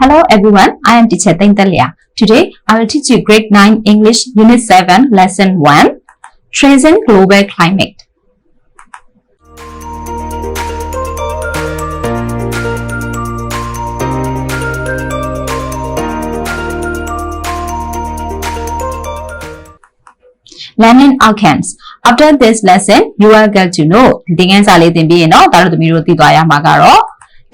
Hello everyone, I am teacher Taintalia. Today, I will teach you grade 9 English Unit 7 Lesson 1 Tracing Global Climate. Learning outcomes. After this lesson, you will get to know ဒီသင်ခန်းစာလေးသင်ပြီးရင်တော့ဒါတို့သမီးတို့သိသွားရမှာကတော့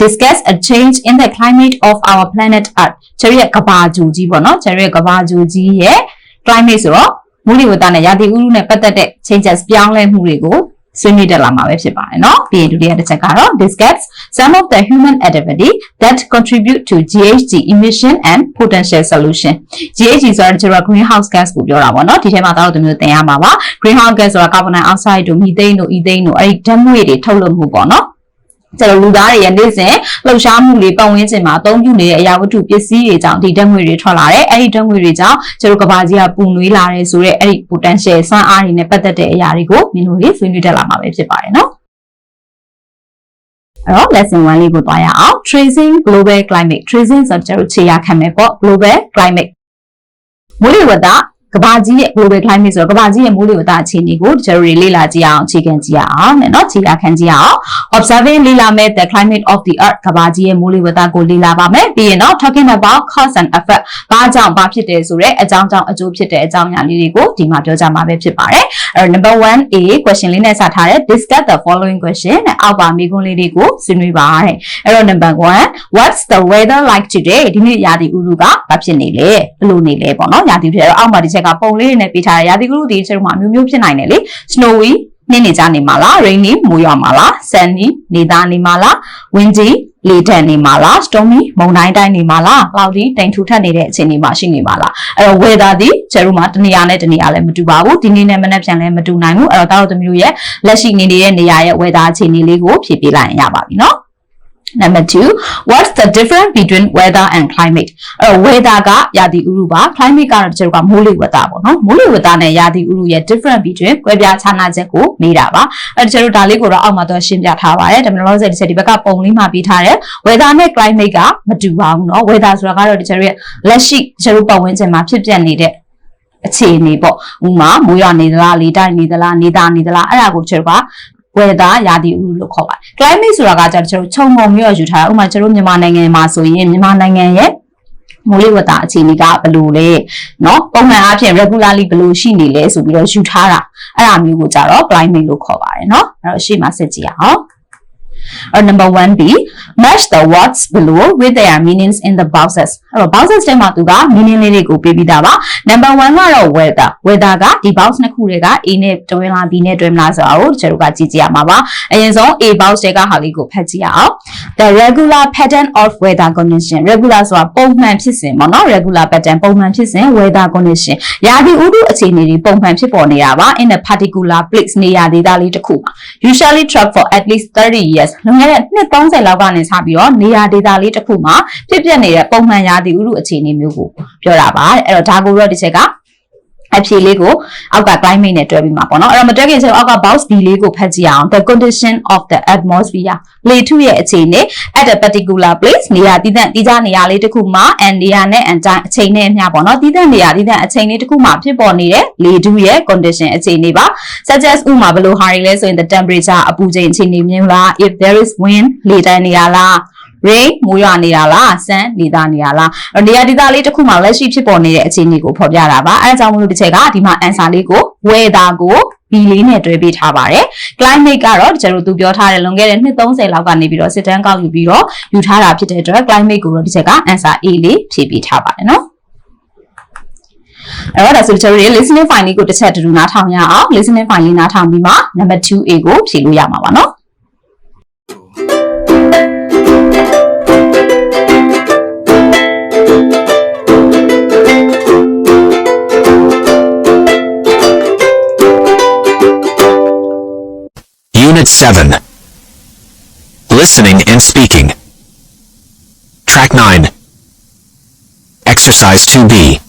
discuss a change in the climate of our planet Earth ကျရရဲ့ကဘာဂျူကြီးပေါ့နော်ကျရရဲ့ကဘာဂျူကြီးရဲ့ climate ဆိုတော့မူလီဝတ္တနဲ့ရာသီဥတုနဲ့ပတ်သက်တဲ့ changes ပြောင်းလဲမှုတွေကိုဆွေးနွေးတက်လာမှာပဲဖြစ်ပါတယ်เนาะပြီးရင်ဒုတိယတစ်ချက်ကတော့ discuss some of the human activity that contribute to GHG emission and potential solution GHG ဆိုတာကျွန်တော် greenhouse gas ကိုပြောတာပေါ့เนาะဒီထဲမှာတော့တို့မျိုးသင်ရမှာပါ greenhouse gas ဆိုတာ carbon dioxide တို့ methane တို့ ethane တို့အဲ့ဒီဓာတ်ငွေ့တွေထုတ်လွှတ်မှုပေါ့เนาะ ကျွန်တော်လူသားတွေရဲ့နေ့စဉ်လှုပ်ရှားမှုတွေပတ်ဝန်းကျင်မှာအသုံးပြုနေတဲ့အရာဝတ္ထုပစ္စည်းတွေကြောင့်ဒီဓာတ်ငွေတွေထွက်လာတယ်။အဲ့ဒီဓာတ်ငွေတွေကြောင့်ကျွန်တော်ကဘာကြီးကပူနွေးလာတယ်ဆိုတော့အဲ့ဒီ potential စွမ်းအားတွေနဲ့ပတ်သက်တဲ့အရာတွေကိုမင်းတို့တွေဆွေးနွေးတက်လာမှာပဲဖြစ်ပါတယ်နော်။အဲ့တော့ lesson 1လေးကိုသွားရအောင် tracing global climate tracing ဆိုတော့ကျွန်တော်ခြေရခံမယ်ပေါ့ global climate မိုးလေဝသ ကဘာကြီးရဲ့ global climate ဆိုတော့ကဘာကြီးရဲ့မိုးလေဝသအခြေအနေကိုကျွန်တော်တွေလေ့လာကြည့်အောင်အခြေခံကြည့်အောင်နဲ့เนาะခြေရာခံကြည့်အောင် observing လေ့လာမယ် the climate of the earth ကဘာကြီးရဲ့မိုးလေဝသကိုလေ့လာပါမယ်ပြီးရင်တော့ talking about cause and effect ဘာကြောင့်ဘာဖြစ်တယ်ဆိုတော့အကြောင်းကြောင့်အကျိုးဖြစ်တဲ့အကြောင်းအရာလေးတွေကိုဒီမှာပြောကြမှာပဲဖြစ်ပါတယ်အဲ့တော့ number 1A question လေးနဲ့စထားတဲ့ discuss the following question နဲ့အောက်ပါမေးခွန်းလေးတွေကိုဆွေးနွေးပါတဲ့အဲ့တော့ number 1 what's the weather like today ဒီနေ့ရာသီဥတုကဘာဖြစ်နေလဲဘယ်လိုနေလဲပေါ့နော်ရာသီဖြစ်တော့အောက်မှာဒီချက် ကပုံလေးတွေနဲ့ပေးထားတဲ့ရာသီဥတုဒီချက်မှာမျိုးမျိုးဖြစ်နိုင်တယ်လေ snowy နှင်းနေကြနေမှာလား rainy မိုးရွာမှာလား sunny နေသားနေမှာလား windy လေထက်နေမှာလား stormy မုန်တိုင်းတိုင်းနေမှာလား cloudy တိမ်ထူထပ်နေတဲ့အခြေအနေမှာရှိနေမှာလားအဲ့တော့ weather ဒီကျတို့မှာတနေရာနဲ့တနေရာလည်းမတူပါဘူးဒီနေ့နဲ့မနေ့ပြန်လည်းမတူနိုင်ဘူးအဲ့တော့တားတို့သမီးတို့ရဲ့လက်ရှိနေနေတဲ့နေရာရဲ့ weather အခြေအနေလေးကိုဖြည့်ပြလိုက်ရင်ရပါပြီနော် Number 2 what's the difference between weather and climate အဲ့တော့ weather ကရာသီဥတုပါ climate ကတော့ကျွန်တော်ကမိုးလေဝသပေါ့နော်မိုးလေဝသနဲ့ရာသီဥတုရဲ့ difference between ကွဲပြားခြားနားချက်ကိုနေတာပါအဲ့တော့ကျွန်တော်ဒါလေးကိုတော့အောက်မှာတော့ရှင်းပြထားပါတယ်ဒါပေမဲ့လောဆယ်ဒီဆက်ဒီဘက်ကပုံလေးမှာပြထားတယ် weather နဲ့ climate ကမတူပါဘူးနော် weather ဆိုတာကတော့ကျွန်တော်ရဲ့လက်ရှိကျွန်တော်ပတ်ဝန်းကျင်မှာဖြစ်ပျက်နေတဲ့အခြေအနေပေါ့ဥမာမိုးရွာနေသလားလေတိုက်နေသလားနေသားနေသလားအဲ့ဒါကိုကျွန်တော်က weather ရာသီဥတုလို့ခေါ်ပါတယ် climate ဆိုတာကကျတော့ကျွန်တော်ခြုံငုံမျိုးယူထားတာဥပမာကျွန်တော်မြန်မာနိုင်ငံမှာဆိုရင်မြန်မာနိုင်ငံရဲ့မိုးလေဝသအခြေအနေကဘယ်လိုလဲเนาะပုံမှန်အားဖြင့် regularly ဘယ်လိုရှိနေလဲဆိုပြီးတော့ယူထားတာအဲ့ဒါမျိုးကိုကြတော့ climate လို့ခေါ်ပါတယ်เนาะအဲ့တော့ရှေ့မှာဆက်ကြည့်အောင် or number 1b match the words below with their meanings in the boxes အဲ့တော့ boxes ထဲမှာသူက meaning လေးတွေကိုပေးပြီးသားပါ number 1ကတော့ weather weather ကဒီ box နှစ်ခုတွေက A နဲ့တွဲလား B နဲ့တွဲမလားဆိုတာကိုကျွန်တော်တို့ကကြည့်ကြည့်ရမှာပါအရင်ဆုံး A box တွေကဟာလေးကိုဖတ်ကြည့်ရအောင် the regular pattern of weather condition regular ဆိုတာပုံမှန်ဖြစ်စဉ်ပေါ့နော် regular pattern ပုံမှန်ဖြစ်စဉ် weather condition ရာသီဥတုအခြေအနေတွေပုံမှန်ဖြစ်ပေါ်နေတာပါ in a particular place နေရာဒေသလေးတစ်ခုမှာ usually track for at least 30 years လွန်ခဲ့တဲ့နှစ်30လောက်ကနေစပြီးတော့နေရာဒေသလေးတစ်ခုမှာဖြစ်ပျက်နေတဲ့ပုံမှန်ရာသီဥတုအခြေအနေမျိုးကိုပြောတာပါတဲ့အဲ့တော့ဒါကိုတော့ဒီချက်က အဖြေလေးကိုအောက်က climate နဲ့တွဲပြီးမှာပေါ့နော်အဲ့တော့မတွဲခင်ချက်အောက်က box B လေးကိုဖတ်ကြည့်အောင် the condition of the atmosphere လေထုရဲ့အခြေအနေ at a particular place နေရာတည်တံ့တည်ကြနေရာလေးတစ်ခုမှာ and နေရာနဲ့ and time အချိန်နဲ့အမျှပေါ့နော်တည်တံ့နေရာတည်တံ့အချိန်လေးတစ်ခုမှာဖြစ်ပေါ်နေတဲ့လေထုရဲ့ condition အခြေအနေပါ such as ဥမာဘယ်လိုဟာတွေလဲဆိုရင် the temperature အပူချိန်အခြေအနေမျိုးလား if there is wind လေတန်းနေရာလား rain မိုးရွာနေတာလား sun နေသားနေတာလားအဲ့နေရာဒေသလေးတစ်ခုမှာလက်ရှိဖြစ်ပေါ်နေတဲ့အခြေအနေကိုဖော်ပြတာပါအဲဒါကြောင့်မလို့တစ်ချက်ကဒီမှာ answer လေးကို weather ကို B လေးနဲ့တွဲပေးထားပါတယ် climate ကတော့ကျွန်တော်တို့သူပြောထားတယ်လွန်ခဲ့တဲ့နှစ်30လောက်ကနေပြီးတော့စစ်တမ်းကောက်ယူပြီးတော့ယူထားတာဖြစ်တဲ့အတွက် climate ကိုတော့ဒီချက်က answer A လေးဖြည့်ပေးထားပါတယ်နော်အဲ့တော့ဒါဆိုကျွန်တော်တို့ listening file လေးကိုတစ်ချက်တူတူနားထောင်ရအောင် listening file လေးနားထောင်ပြီးမှ number 2A ကိုဖြည့်လို့ရမှာပါနော် 7 Listening and Speaking Track 9 Exercise 2B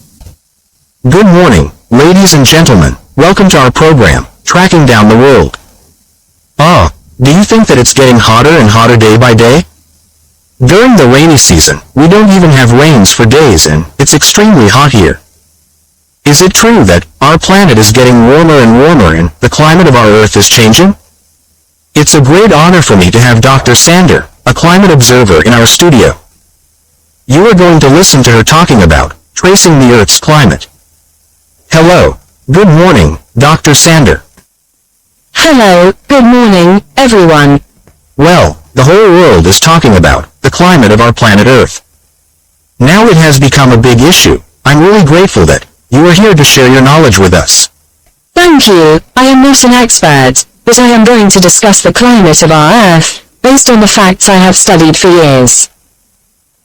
Good morning, ladies and gentlemen. Welcome to our program, Tracking Down the World. Ah, do you think that it's getting hotter and hotter day by day? During the rainy season, we don't even have rains for days and it's extremely hot here. Is it true that our planet is getting warmer and warmer and the climate of our Earth is changing? It's a great honor for me to have Dr. Sander, a climate observer in our studio. You are going to listen to her talking about tracing the Earth's climate. Hello. Good morning, Dr. Sander. Hello, good morning, everyone. Well, the whole world is talking about the climate of our planet Earth. Now it has become a big issue. I'm really grateful that you are here to share your knowledge with us. Thank you. I am not an expert, but I am going to discuss the climate of our Earth, based on the facts I have studied for years.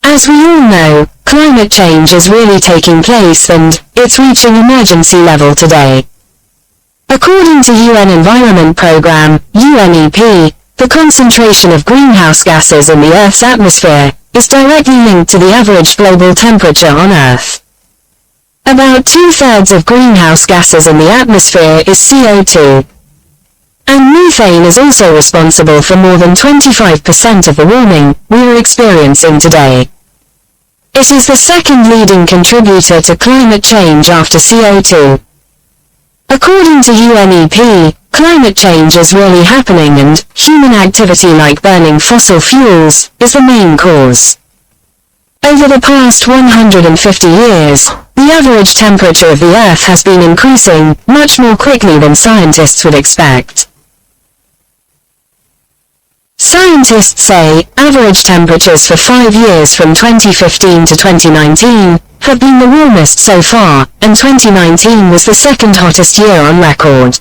As we all know, climate change is really taking place and it's reaching emergency level today. According to UN Environment Programme, UNEP, the concentration of greenhouse gases in the Earth's atmosphere is directly linked to the average global temperature on Earth. About two-thirds of greenhouse gases in the atmosphere is CO2. And methane is also responsible for more than 25% of the warming we are experiencing today. It is the second leading contributor to climate change after CO2. According to UNEP, climate change is really happening and human activity like burning fossil fuels is the main cause. Over the past 150 years, the average temperature of the Earth has been increasing much more quickly than scientists would expect. Scientists say average temperatures for five years from 2015 to 2019 have been the warmest so far, and 2019 was the second hottest year on record.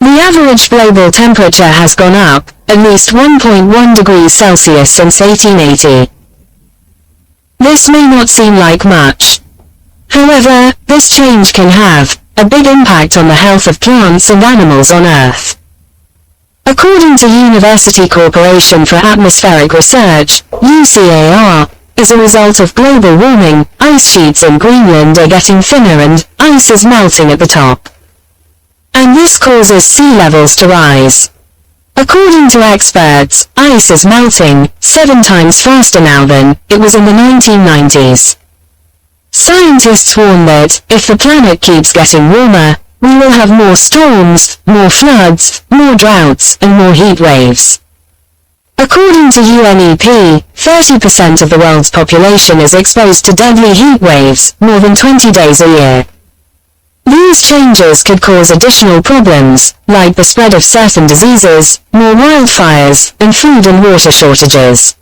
The average global temperature has gone up at least 1.1 degrees Celsius since 1880. This may not seem like much. However, this change can have a big impact on the health of plants and animals on Earth. According to University Corporation for Atmospheric Research, UCAR, as a result of global warming, ice sheets in Greenland are getting thinner and ice is melting at the top. And this causes sea levels to rise. According to experts, ice is melting seven times faster now than it was in the 1990s. Scientists warn that if the planet keeps getting warmer, we will have more storms, more floods, more droughts, and more heat waves. According to UNEP, 30% of the world's population is exposed to deadly heat waves more than 20 days a year. These changes could cause additional problems, like the spread of certain diseases, more wildfires, and food and water shortages.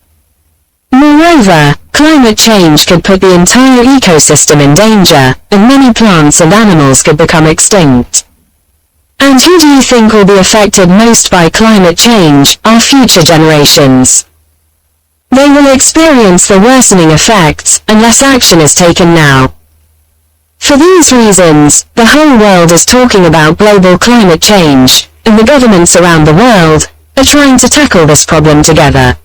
Moreover, climate change could put the entire ecosystem in danger, and many plants and animals could become extinct. And who do you think will be affected most by climate change? Our future generations. They will experience the worsening effects unless action is taken now. For these reasons, the whole world is talking about global climate change, and the governments around the world are trying to tackle this problem together.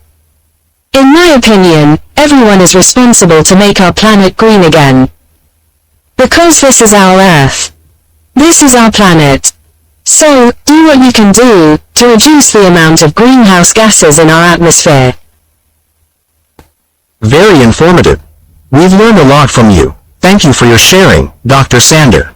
In my opinion, everyone is responsible to make our planet green again. Because this is our Earth. This is our planet. So, do what you can do to reduce the amount of greenhouse gases in our atmosphere. Very informative. We've learned a lot from you. Thank you for your sharing, Dr. Sander.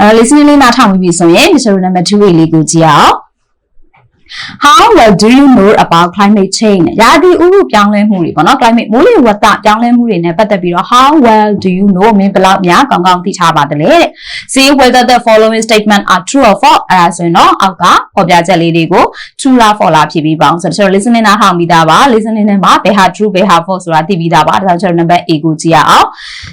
အဲ listening လေးနားထောင်ပြီးပြီဆိုရင် Mr. number 2လေးကိုကြည့်အောင် How well do you know about climate change ရာသီဥတုပြောင်းလဲမှုတွေပေါ့နော် climate မိုးလေဝသပြောင်းလဲမှုတွေနဲ့ပတ်သက်ပြီးတော့ how well do you know မင်းဘယ်လောက်များကောင်းကောင်းသိထားပါသလဲတဲ့ See whether the following statement are true or false အဲဒါဆိုရင်တော့အောက်ကပေါ်ပြချက်လေးတွေကို true လား false လားဖြေပြီးပါအောင်ဆိုတော့ကျွန်တော် listening နားထောင်ပြီးသားပါ listening နဲ့မှာဘယ်ဟာ true ဘယ်ဟာ false ဆိုတာသိပြီးသားပါဒါကြောင့်ကျွန်တော် number A ကိုကြည့်ရအောင်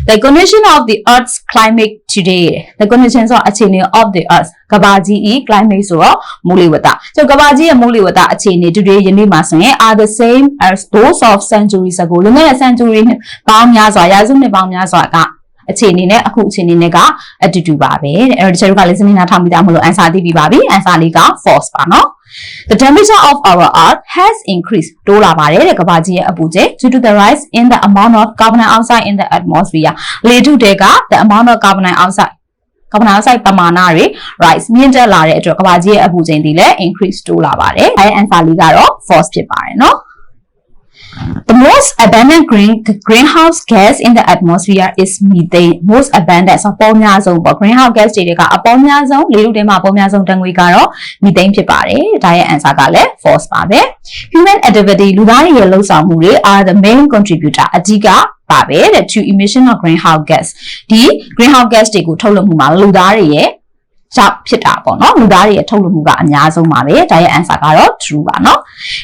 The condition of the earth's climate today the condition ဆိုတော့အခြေအနေ of the earth ကဘာကြီး e climate ဆိုတော့မိုးလေဝသဆိုတော့ကဘာကြီးရဲ့မိုးလေဝသအခြေအနေ today ယနေ့မှာဆိုရင် are the same as those of centuries ago လွန်ခဲ့တဲ့ century နှစ်ပေါင်းများစွာရာစုနှစ်ပေါင်းများစွာကအခြေအနေနဲ့အခုအခြေအနေနဲ့ကအတူတူပါပဲတဲ့အဲ့တော့ဒီချက်တို့က listening နားထောင်ပြီးသားမလို့ answer သိပြီးပါပြီ answer လေးက false ပါနော် The temperature of our earth has increased တိုးလာပါတယ်တဲ့ကမ္ဘာကြီးရဲ့အပူချိန် due to the rise in the amount of carbon dioxide in the atmosphere လေထုတွေက the amount of carbon dioxide ကာဗွန်ဒိုင်အောက်ဆိုက်ပမာဏတွေ rise မြင့်တက်လာတဲ့အတွက်ကမ္ဘာကြီးရဲ့အပူချိန်တွေလည်း increase တိုးလာပါတယ်။အဲ answer လေးကတော့ false ဖြစ်ပါတယ်နော်။ The most abundant green greenhouse gas in the atmosphere is methane. Most abundant ဆိုတော့အပေါများဆုံးပေါ့ greenhouse gas တွေကအပေါများဆုံးလေထုထဲမှာအပေါများဆုံးတန်ငွေကတော့ methane ဖြစ်ပါတယ်။ဒါရဲ့ answer ကလည်း false ပါပဲ။ Human activity လူသားတွေရဲ့လှုပ်ဆောင်မှုတွေ are the main contributor အဓိက ပါပဲတဲ့ to emission of greenhouse gas ဒီ greenhouse gas တွေကိုထုတ်လွှတ်မှုမှာလူသားတွေရဲ့ကြောင့်ဖြစ်တာပေါ့နော်လူသားတွေရဲ့ထုတ်လွှတ်မှုကအများဆုံးပါပဲဒါရဲ့ answer ကတော့ true ပါနော်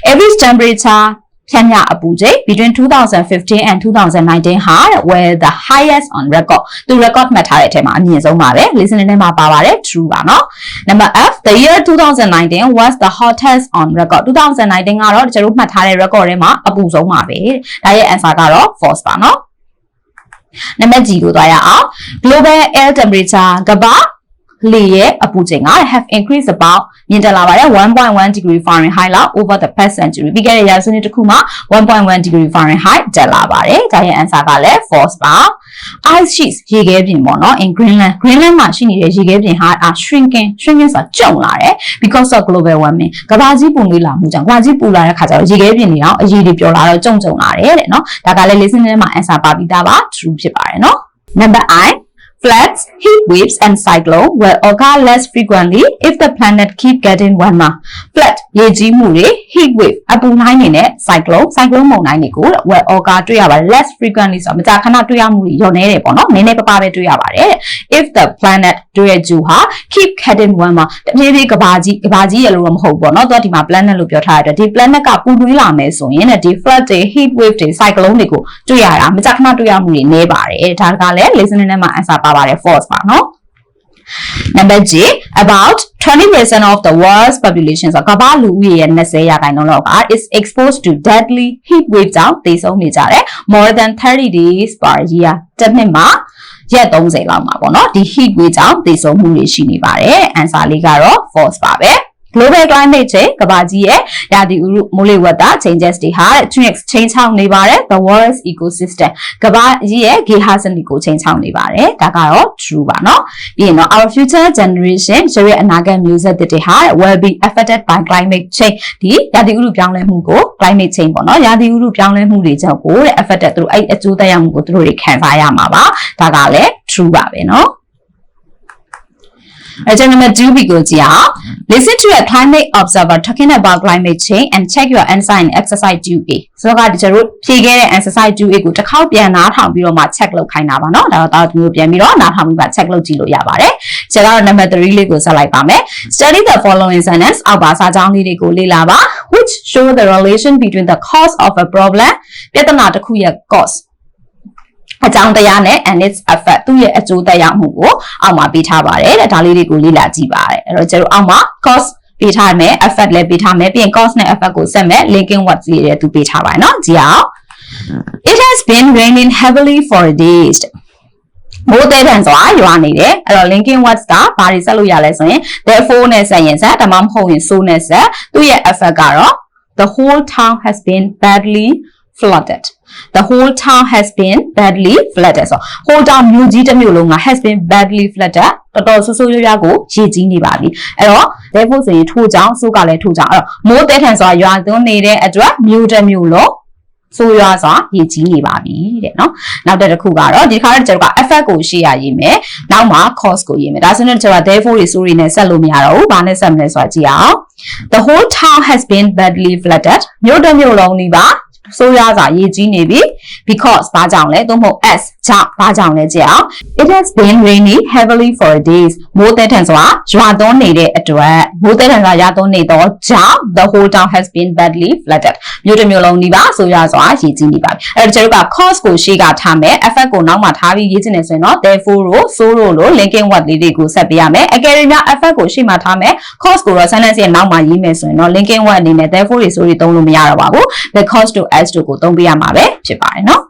average temperature ဖြန့်ညအပူချိန် between 2015 and 2019ဟာ were the highest on record သူ record မှတ်ထားတဲ့အထက်မှာအမြင့်ဆုံးပါပဲ listening ထဲမှာပါပါတယ် true ပါနော် number F the year 2019 was the hottest on record 2019ကတော့ကျွန်တော်တို့မှတ်ထားတဲ့ record ထဲမှာအပူဆုံးပါပဲဒါရဲ့ answer ကတော့ false ပါနော်နံပါတ် G ကိုသွားရအောင် global air temperature ကမ္ဘာ လေရဲ့အပူချိန်က have increased about မြင့်တက်လာပါတယ်1.1 degree Fahrenheit လောက် over the past century ပြီးခဲ့တဲ့ရာစုနှစ်တစ်ခုမှာ1.1 degree Fahrenheit တက်လာပါတယ်ဒါရဲ့ answer ကလည်း false ပါ ice sheets ရေခဲပြင်ပေါ့နော် in Greenland Greenland မှာရှိနေတဲ့ရေခဲပြင်ဟာ are shrinking shrinking ဆိုတာကျုံလာတယ် because of global warming ကမ္ဘာကြီးပူနွေးလာမှုကြောင့်ကမ္ဘာကြီးပူလာတဲ့ခါကျတော့ရေခဲပြင်တွေတော့အရည်တွေပျော်လာတော့ကျုံကျုံလာတယ်တဲ့နော်ဒါကလည်း listen ထဲမှာ answer ပါပြီးသားပါ true ဖြစ်ပါတယ်နော် number I Floods, heat waves, and cyclone will occur less frequently if the planet keep getting warmer. Flood ရေကြီးမှုတွေ heat wave အပူနှိုင်းတွေနဲ့ cyclone cyclone မုန်တိုင်းတွေကို will occur တွေ့ရပါတယ် less frequently ဆိုတော့မကြာခဏတွေ့ရမှုတွေညော်နေတယ်ပေါ့နော်နည်းနည်းပပပဲတွေ့ရပါတယ် if the planet တွေ့ရဂျူဟာ keep getting warmer တပြေးပြေးကဘာကြီးကဘာကြီးရလို့တော့မဟုတ်ဘူးပေါ့နော်သူကဒီမှာ planet လို့ပြောထားတဲ့အတွက်ဒီ planet ကပူနွေးလာမယ်ဆိုရင်ဒီ flood တွေ heat wave တွေ cyclone တွေကိုတွေ့ရတာမကြာခဏတွေ့ရမှုတွေနည်းပါတယ်ဒါကလည်း listening ထဲမှာ answer ပါပါတယ် false ပါနော် Number G about 20% of the world's population ဆိုတော့ကမ္ဘာလူဦးရေရဲ့20ရာခိုင်နှုန်းလောက်က is exposed to deadly heat wave ကြောင့်သေဆုံးနေကြတယ် more than 30 days per year တစ်နှစ်မှာ ရက်30လောက်မှာပေါ့နော်ဒီ heat wave ကြောင့်သေဆုံးမှုတွေရှိနေပါတယ် answer လေးကတော့ false ပါပဲ global climate change ကမ္ဘာကြီးရဲ့ရာသီဥတုမိုးလေဝသ changes တွေဟာ change ချိန်ချောင်းနေပါတယ် the world's ecosystem ကမ္ဘာကြီးရဲ့ဂေဟစနစ်ကိုချိန်ချောင်းနေပါတယ်ဒါကတော့ true ပါเนาะပြီးရင်တော့ our future generation ဆိုရဲ့အနာဂတ်မျိုးဆက်တွေဟာ will be affected by climate change ဒီရာသီဥတုပြောင်းလဲမှုကို climate change ပေါ့เนาะရာသီဥတုပြောင်းလဲမှုတွေကြောင့်ကိုတဲ့ affected သူတို့အဲ့အကျိုးသက်ရောက်မှုကိုသူတို့တွေခံစားရမှာပါဒါကလည်း true ပါပဲเนาะ အဲကျွန်တော်နံပါတ်2 B ကိုကြည့်အောင် listen to a climate observer talking about climate change and check your answer in exercise 2A ဆိုတော့ကကျွန်တော်တို့ဖြေခဲ့တဲ့ exercise 2A ကိုတစ်ခေါက်ပြန်နားထောင်ပြီးတော့မှ check လုပ်ခိုင်းတာပါเนาะဒါတော့တာတို့ပြန်ပြီးတော့နားထောင်ပြီးမှ check လုပ်ကြည့်လို့ရပါတယ်ကျွန်တော်တို့ number 3လေးကိုဆက်လိုက်ပါမယ် study the following sentence အောက်ပါစာကြောင်းလေးတွေကိုလေ့လာပါ which show the relation between the cause of a problem ပြဿနာတစ်ခုရဲ့ cause အကြောင်းတရားနဲ့ and its effect သူ့ရဲ့အကျိုးသက်ရောက်မှုကိုအောက်မှာပေးထားပါတယ်တဲ့ဒါလေးတွေကိုလေ့လာကြည့်ပါတယ်အဲ့တော့ကျတို့အောက်မှာ cause ပေးထားမယ် effect လည်းပေးထားမယ်ပြီးရင် cause နဲ့ effect ကိုဆက်မယ် linking words လေးတွေသူပေးထားပါတယ်เนาะကြည့်အောင် it has been raining heavily for days မိုးတဲတန်စွာရွာနေတယ်အဲ့တော့ linking words ကဘာတွေဆက်လို့ရလဲဆိုရင် therefore နဲ့ဆက်ရင်ဆက်ဒါမှမဟုတ်ရင် so နဲ့ဆက်သူ့ရဲ့ effect ကတော့ the whole town has been badly flooded the whole town has been badly flooded ဆို whole town မြို့ကြီးတစ်မြို့လုံးက has been badly flooded တော်တော်ဆိုးဆိုးရွားရွားကိုရေကြီးနေပါပြီအဲ့တော့ therefore ဆိုရင်ထို့ကြောင့်ဆိုးကလည်းထို့ကြောင့်အဲ့တော့မိုးတဲထန်စွာရွာသွန်းနေတဲ့အတွက်မြို့တစ်မြို့လုံးဆိုးရွားစွာရေကြီးနေပါပြီတဲ့နော်နောက်တစ်ခုကတော့ဒီခါတော့ကျွန်တော်က effect ကိုရှေ့ရရေးမယ်နောက်မှာ cause ကိုရေးမယ်ဒါဆိုရင်ကျွန်တော်က therefore တွေ sorry နဲ့ဆက်လို့မရတော့ဘူးဘာနဲ့ဆက်မလဲဆိုတာကြည့်အောင် the whole town has been badly flooded မြို့တစ်မြို့လုံးဒီပါ ဆိုးရွားစွာရေကြီးနေပြီ because ဘာကြောင့်လဲသို့မဟုတ် as ကြောင့်ဘာကြောင့်လဲကြည့်အောင် it has been raining heavily for days မိုးတဲထန်စွာရွာသွန်းနေတဲ့အတွက်မိုးတဲထန်စွာရွာသွန်းနေတော့ကြောင့် the whole town has been badly flooded မြို့တစ်မြို့လုံးဒီပါဆိုးရွားစွာရေကြီးနေပါပြီအဲ့တော့ကျွန်တော်တို့က cause ကိုရှေ့ကထားမယ် effect ကိုနောက်မှာထားပြီးရေးချင်တယ်ဆိုရင်တော့ therefore လို့ so လို့လို့ linking word လေးတွေကိုဆက်ပေးရမယ်အကယ်၍များ effect ကိုရှေ့မှာထားမယ် cause ကိုတော့ sentence ရဲ့နောက်မှာရေးမယ်ဆိုရင်တော့ linking word အနေနဲ့ therefore တွေ so တွေသုံးလို့မရတော့ပါဘူး the cause to as တို့ကိုသုံးပေးရမှာပဲဖြစ်ပါတယ်နော်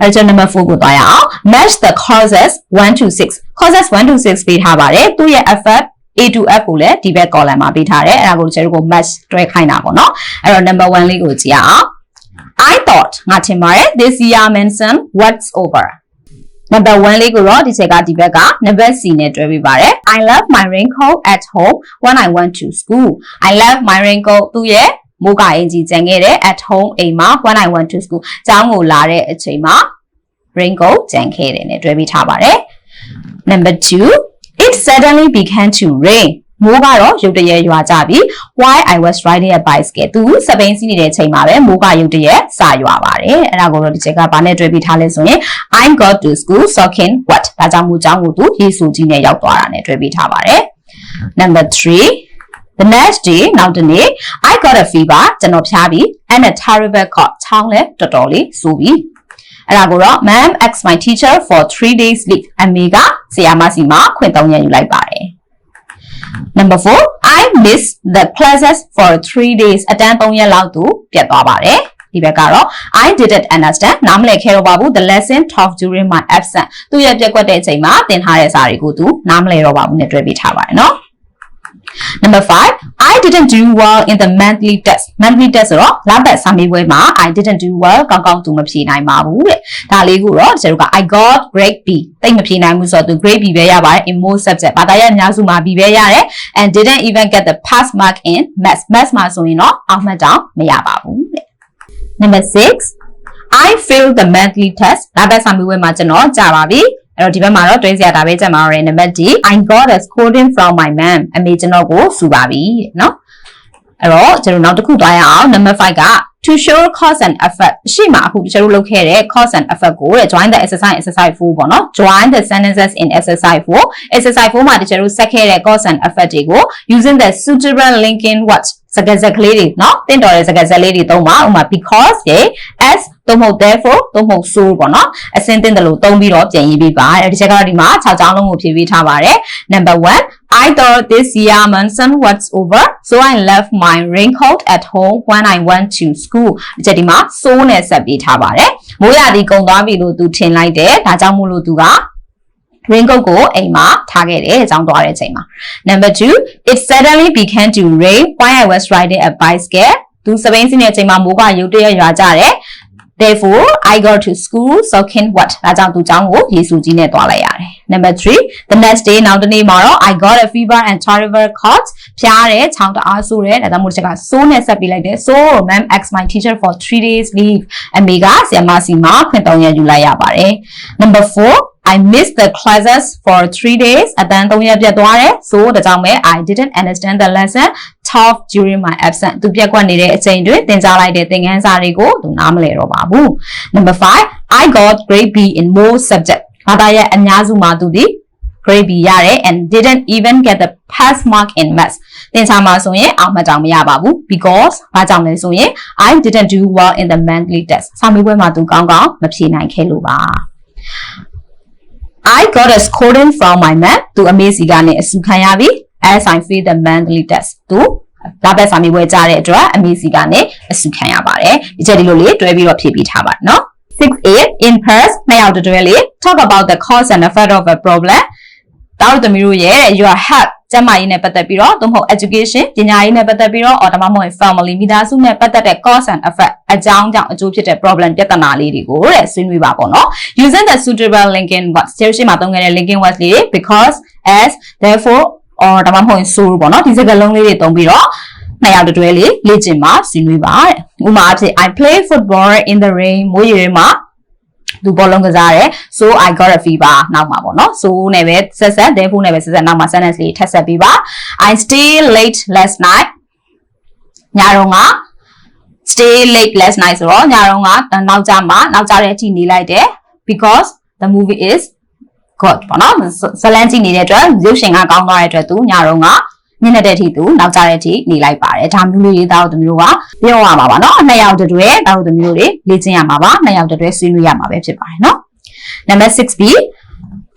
အဲကျွန်တော် number 4ကိုသွားရအောင် match the causes 1 to 6 causes 1 to 6ပေးထားပါတယ်သူ့ရဲ့ effect A to F ကိုလည်းဒီဘက် column မှာပေးထားတယ်အဲ့ဒါကိုကျွန်တော်တို့ကို match တွဲခိုင်းတာပေါ့နော်အဲ့တော့ number 1လေးကိုကြည့်ရအောင် I thought ငါထင်ပါတယ် this year mention what's over number 1လေးကိုတော့ဒီချက်ကဒီဘက်က number C နဲ့တွဲပေးပါတယ် I love my raincoat at home when I went to school I love my raincoat သူ့ရဲ့မိုးကအင်ကြီးကျန်ခဲ့တဲ့ at home အိမ်မှာ when I went to school ကျောင်းကိုလာတဲ့အချိန်မှာ raincoat ကျန်ခဲ့တယ်နဲ့တွဲပေးထားပါတယ် number 2 it suddenly began to rain မိုးကတော့ရုတ်တရက်ရွာကြပြီ why i was riding a bicycle သူစပိန်စီးနေတဲ့အချိန်မှာပဲမိုးကရုတ်တရက်စရွာပါတယ်အဲ့ဒါကိုတော့ဒီချက်ကဘာနဲ့တွဲပြီးထားလဲဆိုရင် i got to school soaking wet ဒါကြောင့်မို့ကျောင်းကိုသူရေဆူကြီးနဲ့ရောက်သွားတာနဲ့တွဲပြီးထားပါတယ် number 3 the next day နောက်တနေ့ i got a fever ကျွန်တော်ဖျားပြီး and a terrible cough ချောင်းလည်းတော်တော်လေးဆိုပြီးအဲ့ဒါကိုတော့ ma'am asked my teacher for 3 days leave အမေက ဆရာမစီမှာခွင့်တောင်းရယူလိုက်ပါတယ် Number 4 I missed the classes for 3 days အတန်း3ရက်လောက်သူပြတ်သွားပါတယ်ဒီဘက်ကတော့ I didn't understand နားမလည်ခဲ့တော့ပါဘူး the lesson taught during my absence သူရဲ့ပြက်ကွက်တဲ့အချိန်မှာသင်ထားတဲ့စာတွေကိုသူနားမလည်တော့ပါဘူးနဲ့တွဲပေးထားပါတယ်နော် Number 5 I didn't do well in the monthly test monthly test ဆိုတော့လပတ်စာမေးပွဲမှာ I didn't do well ကောင်းကောင်းသူမဖြေနိုင်ပါဘူးတဲ့ဒါလေးကိုတော့ကျွန်တော်က I got grade B တိတ်မဖြေနိုင်ဘူးဆိုတော့သူ grade B ပဲရပါတယ် in most subject ဘာသာရပ်အများစုမှာ B ပဲရတယ် and didn't even get the pass mark in maths maths မှာဆိုရင်တော့အောင်မှတ်တောင်မရပါဘူးတဲ့ Number 6 I failed the monthly test လပတ်စာမေးပွဲမှာကျွန်တော်ကြာပါပြီ အဲ့တော့ဒီဘက်မှာတော့တွဲစရာဒါပဲကြက်မှာရယ်နံပါတ် D I got a scolding from my mom အမေကျွန်တော်ကိုစူပါပြီတဲ့နော်အဲ့တော့ကျွန်တော်နောက်တစ်ခုတွားရအောင် number 5က to show cause and effect ရှေ့မှာအခုကျွန်တော်လုပ်ခဲ့တဲ့ cause and effect ကိုတဲ့ join the exercise exercise 4ပေါ့နော် join the sentences in exercise 4 exercise 4မှာကျွန်တော်ဆက်ခဲ့တဲ့ cause and effect တွေကို using the suitable linking what စကားစက်ကလေးတွေเนาะတင့်တော်တဲ့စကားစက်လေးတွေသုံးပါဥပမာ because ရေ as သို့မဟုတ် therefore သို့မဟုတ် so ပေါ့နော်အစင်းတင်တယ်လို့သုံးပြီးတော့ပြန်ရေးပေးပါအဲဒီချက်ကတော့ဒီမှာ6ချောင်းလုံးကိုဖြည့်ပေးထားပါတယ် number 1 I thought this year monsoon was over so I left my raincoat at home when I went to school ဒီချက်ဒီမှာ so နဲ့ဆက်ပေးထားပါတယ်မိုးရာသီကုန်သွားပြီလို့သူထင်လိုက်တယ်ဒါကြောင့်မို့လို့သူက raincoat ကိုအိမ်မှာထားခဲ့တယ်အကြောင်းသွားတဲ့အချိန်မှာ number 2 it suddenly began to rain while I was riding a bicycle သူစပိန်စီးနေတဲ့အချိန်မှာမိုးကရုတ်တရက်ရွာကြတယ် therefore I got to school soaking wet ဒါကြောင့်သူကျောင်းကိုရေဆူကြီးနဲ့သွားလိုက်ရတယ် number 3 the next day နောက်တနေ့မှာတော့ I got a fever and terrible cough ဖျားတယ်ချောင်းတအားဆိုးတယ်ဒါကြောင့်မို့ဒီချက်က so နဲ့ဆက်ပြီးလိုက်တယ် so ma'am asked my teacher for 3 days leave အမေကဆရာမစီမှာခွင့်တောင်းရယူလိုက်ရပါတယ် number 4 I missed the classes for 3 days အတန်း3ရက်ပြတ်သွားတယ် so ဒါကြောင့်ပဲ I didn't understand the lesson taught during my absence သူပြက်ကွက်နေတဲ့အချိန်တွေသင်ကြားလိုက်တဲ့သင်ခန်းစာတွေကိုသူနားမလည်တော့ပါဘူး number 5 I got grade B in most subject ဘာသာရပ်အများစုမှာသူဒီ grade B ရတယ် and didn't even get the pass mark in maths သင်စားမှာဆိုရင်အောင်မှတ်တောင်မရပါဘူး because ဘာကြောင့်လဲဆိုရင် I didn't do well in the monthly test စာမေးပွဲမှာသူကောင်းကောင်းမဖြေနိုင်ခဲ့လို့ပါ I got a scolding from my mom သူအမေစီကနေအဆူခံရပြီ as I failed the monthly test သူလာဘက်စာမေးပွဲကြားတဲ့အတွက်အမေစီကနေအဆူခံရပါတယ်ဒီချက်ဒီလိုလေးတွဲပြီးတော့ဖြည့်ပြီးထားပါနော် 6a in pairs နှစ်ယောက်တွဲလေး talk about the cause and effect of a problem တောက်သမီးတို့ရဲ့ your health ကျန်းမာရေးနဲ့ပတ်သက်ပြီးတော့သို့မဟုတ် education ပညာရေးနဲ့ပတ်သက်ပြီးတော့ or ဒါမှမဟုတ် family မိသားစုနဲ့ပတ်သက်တဲ့ cause and effect အကြောင်းကြောင့်အကျိုးဖြစ်တဲ့ problem ပြဿနာလေးတွေကိုတဲ့ဆွေးနွေးပါပေါ့နော် using the suitable linking words ကျေရှိမှာသုံးခဲ့တဲ့ linking words လေး because as therefore or ဒါမှမဟုတ် so ပေါ့နော်ဒီစကားလုံးလေးတွေသုံးပြီးတော့နှစ်ယောက်တွဲလေးလေ့ကျင့်ပါဆွေးနွေးပါတဲ့ဥပမာအဖြစ် I play football in the rain မိုးရေမှာ သူဘောလုံးကစားတယ် so i got a fever နောက်မှာပေါ့နော် so နဲ့ပဲဆက်ဆက် therefore နဲ့ပဲဆက်ဆက်နောက်မှာ sentence လေးထပ်ဆက်ပြီးပါ i stay late last night ညတော့က stay late last night ဆိုတော့ညတော့ကနောက်ကြမှာနောက်ကြတဲ့အထိနေလိုက်တယ် because the movie is good ပေါ့နော်ဇလန်ကြည့်နေတဲ့အတွက်ရုပ်ရှင်ကကောင်းသွားတဲ့အတွက်သူညတော့က ညနေတဲ့အထိသူနောက်ကြတဲ့အထိနေလိုက်ပါတယ်ဒါမျိုးလေးသားတို့မျိုးကပြောရမှာပါเนาะနှစ်ယောက်တည်းသားတို့မျိုးတွေလေ့ကျင့်ရမှာပါနှစ်ယောက်တည်းဆွေးနွေးရမှာပဲဖြစ်ပါတယ်เนาะ number 6b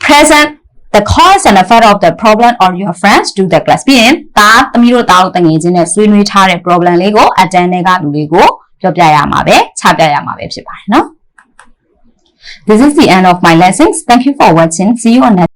present the cause and effect of the problem or your friends do the class ပြီးရင်ဒါသမီးတို့သားတို့တငယ်ချင်းနဲ့ဆွေးနွေးထားတဲ့ problem လေးကိုအတန်းတွေကလူလေးကိုပြောပြရမှာပဲချပြရမှာပဲဖြစ်ပါတယ်เนาะ This is the end of my lessons. Thank you for watching. See you on next